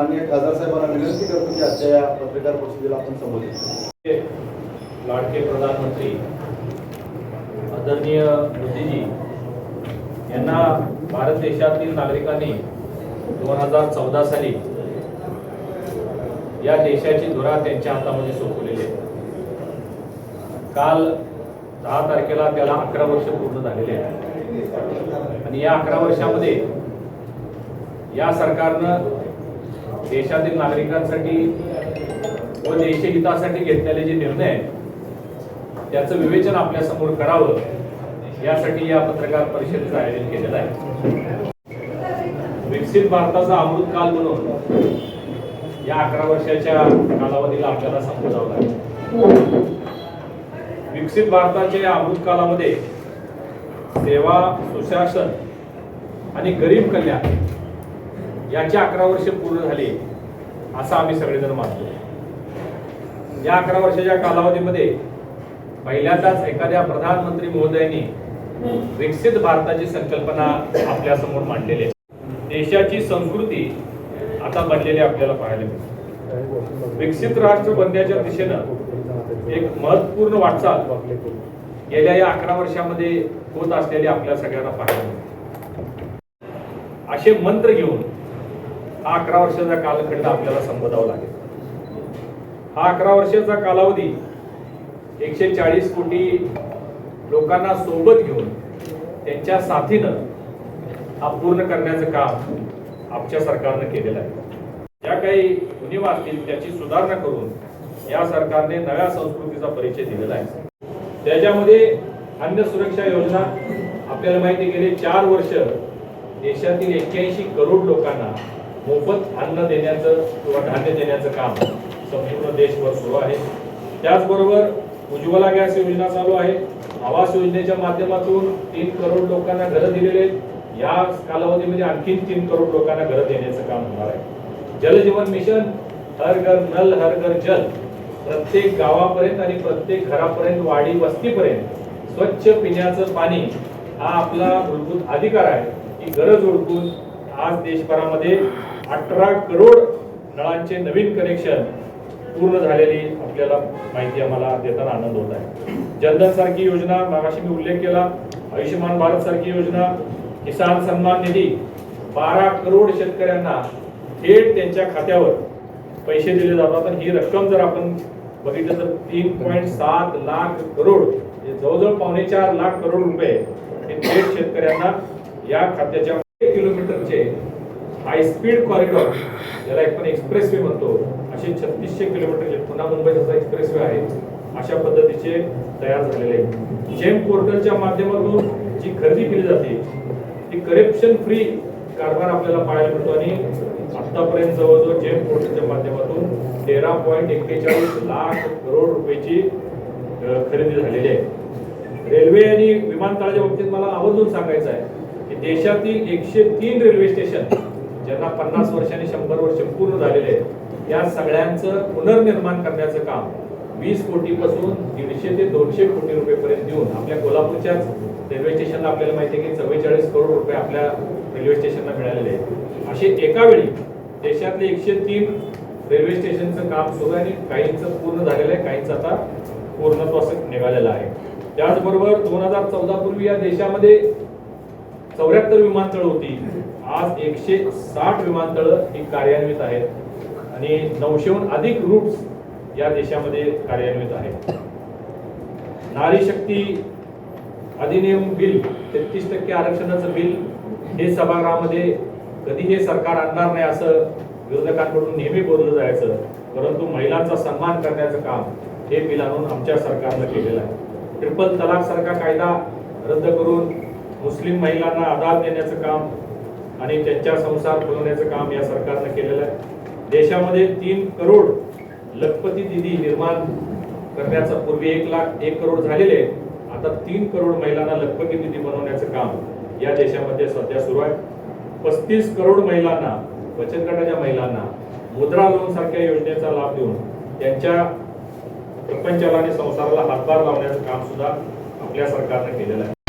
मान्य खासदार साहेबांना विनंती करतो की आजच्या या पत्रकार परिषदेला आपण संबोधित लाडके प्रधानमंत्री आदरणीय मोदीजी यांना भारत देशातील नागरिकांनी दोन हजार चौदा साली या देशाची धुरा त्यांच्या हातामध्ये सोपवलेली आहे. काल दहा तारखेला त्याला अकरा वर्ष पूर्ण झालेले आहे आणि या अकरा वर्षामध्ये या सरकारनं देशातील नागरिकांसाठी व देशहितासाठी घेतलेले जे निर्णय आहेत त्याचं विवेचन आपल्यासमोर करावं यासाठी या पत्रकार परिषदेचं आयोजन केलेलं आहे. विकसित भारताचा अमृतकाल म्हणून या अकरा वर्षाच्या कालावधीला आपल्याला संबोधावं लागेल. विकसित भारताच्या या अमृतकालामध्ये सेवा सुशासन आणि गरीब कल्याण याचे अकरा वर्ष पूर्ण झाले असं आम्ही सगळेजण मानतो. या अकरा वर्षाच्या कालावधीमध्ये पहिल्यांदाच एखाद्या प्रधानमंत्री महोदयांनी विकसित भारताची संकल्पना आपल्यासमोर मांडलेली आहे. देशाची संस्कृती आता बनलेली आपल्याला पाहायला मिळते. विकसित राष्ट्र बनण्याच्या दिशेनं एक महत्त्वपूर्ण वाटचाल गेल्या या अकरा वर्षामध्ये होत असलेली आपल्या सगळ्यांना पाहायला मिळते. असे मंत्र घेऊन हा अकरा वर्षाचा कालखंड आपल्याला संबोधावा लागेल. हा अकरा वर्षाचा कालावधी एकशे चाळीस कोटी लोकांना सोबत घेऊन त्यांच्या साथीनं हा पूर्ण करण्याचं काम आमच्या सरकारनं केलेलं आहे. ज्या काही उणीवा असतील त्याची सुधारणा करून या सरकारने नव्या संस्कृतीचा परिचय दिलेला आहे. त्याच्यामध्ये अन्न सुरक्षा योजना आपल्याला माहिती गेले चार वर्ष देशातील एक्क्याऐंशी करोड लोकांना मोफत अन्न देण्याचं किंवा धान्य देण्याचं काम संपूर्ण देशभर सुरू आहे. त्याचबरोबर उज्ज्वला गॅस योजना चालू आहे. आवास योजनेच्या माध्यमातून तीन करोड लोकांना घरं दिलेले आहेत. या कालावधीमध्ये आणखी तीन करोड लोकांना घरं देण्याचं काम होणार आहे. जलजीवन मिशन हर घर नल हर घर जल प्रत्येक गावापर्यंत आणि प्रत्येक घरापर्यंत वाडी वस्तीपर्यंत स्वच्छ पिण्याचं पाणी हा आपला मूलभूत अधिकार आहे ही गरज ओळखून आज देशभरामध्ये अठरा करोड नळांचे नवीन कनेक्शन पूर्ण झालेली आपल्याला माहिती आम्हाला देताना आनंद होत आहे. जनधन सारखी योजना मागाशी मी उल्लेख केला आयुष्यमान भारत सारखी योजना किसान सन्मान निधी बारा करोड शेतकऱ्यांना थेट त्यांच्या खात्यावर पैसे दिले जातात. आणि ही रक्कम जर आपण बघितलं तर तीन पॉईंट सात लाख करोड जवळजवळ पावणे चार लाख करोड रुपये हे थेट शेतकऱ्यांना या खात्याच्या किलोमीटरचे हाय स्पीड कॉरिडॉर ज्याला आपण एक्सप्रेस वे म्हणतो असे छत्तीसशे किलोमीटरचे पुन्हा मुंबईचा एक्सप्रेस वे आहे अशा पद्धतीचे तयार झालेले आहे जेम पोर्टलच्या माध्यमातून जी खरेदी केली जाते ती करप्शन फ्री कारभार आपल्याला पाहायला मिळतो आणि आतापर्यंत जवळजवळ जेम पोर्टलच्या माध्यमातून तेरा पॉईंट एक्केचाळीस लाख करोड रुपयाची खरेदी झालेली आहे. रेल्वे आणि विमानतळाच्या बाबतीत मला आवर्जून सांगायचं आहे देशातील एकशे तीन रेल्वे स्टेशन ज्यांना पन्नास वर्षाने शंभर वर्ष पूर्ण झालेले आहेत या सगळ्यांचं पुनर्निर्माण करण्याचं काम वीस कोटीपासून दीडशे ते दोनशे कोटी रुपयेपर्यंत देऊन आपल्या कोल्हापूरच्याच रेल्वे स्टेशनला आपल्याला माहिती आहे की चव्वेचाळीस करोड रुपये आपल्या रेल्वे स्टेशनला मिळालेले आहेत. असे एका वेळी देशातले एकशे तीन रेल्वे स्टेशनचं काम सुरू आहे आणि काहींचं पूर्ण झालेलं आहे काहींचं आता पूर्णत्वास निघालेलं आहे. त्याचबरोबर दोन हजार चौदा पूर्वी या देशामध्ये चौऱ्याहत्तर विमानतळ होती. आज एकशे साठ विमानतळ ही कार्यान्वित आहेत. आणि नऊशेहून अधिक रूट्स या देशामध्ये कार्यान्वित आहेत. नारी शक्ती अधिनियम बिल तेहतीस टक्के आरक्षणाचं बिल हे सभागृहामध्ये कधी हे सरकार आणणार नाही असं विरोधकांकडून नेहमी बोललं जायचं. परंतु महिलांचा सन्मान करण्याचं काम हे बिल आणून आमच्या सरकारनं केलेलं आहे. ट्रिपल तलाक सारखा कायदा रद्द करून मुस्लिम महिलांना आधार देण्याचं काम आणि त्यांच्या संसार फुलवण्याचं काम या सरकारनं केलेलं आहे. देशामध्ये तीन करोड लखपती दिदी निर्माण करण्याचं पूर्वी एक लाख एक करोड झालेले आहेत. आता तीन करोड महिलांना लखपती दिदी बनवण्याचं काम या देशामध्ये सध्या सुरू आहे. पस्तीस करोड महिलांना बचत गटाच्या महिलांना मुद्रा लोन सारख्या योजनेचा लाभ देऊन त्यांच्या प्रपंचाला आणि संसाराला हातभार लावण्याचं काम सुद्धा आपल्या सरकारनं केलेलं आहे.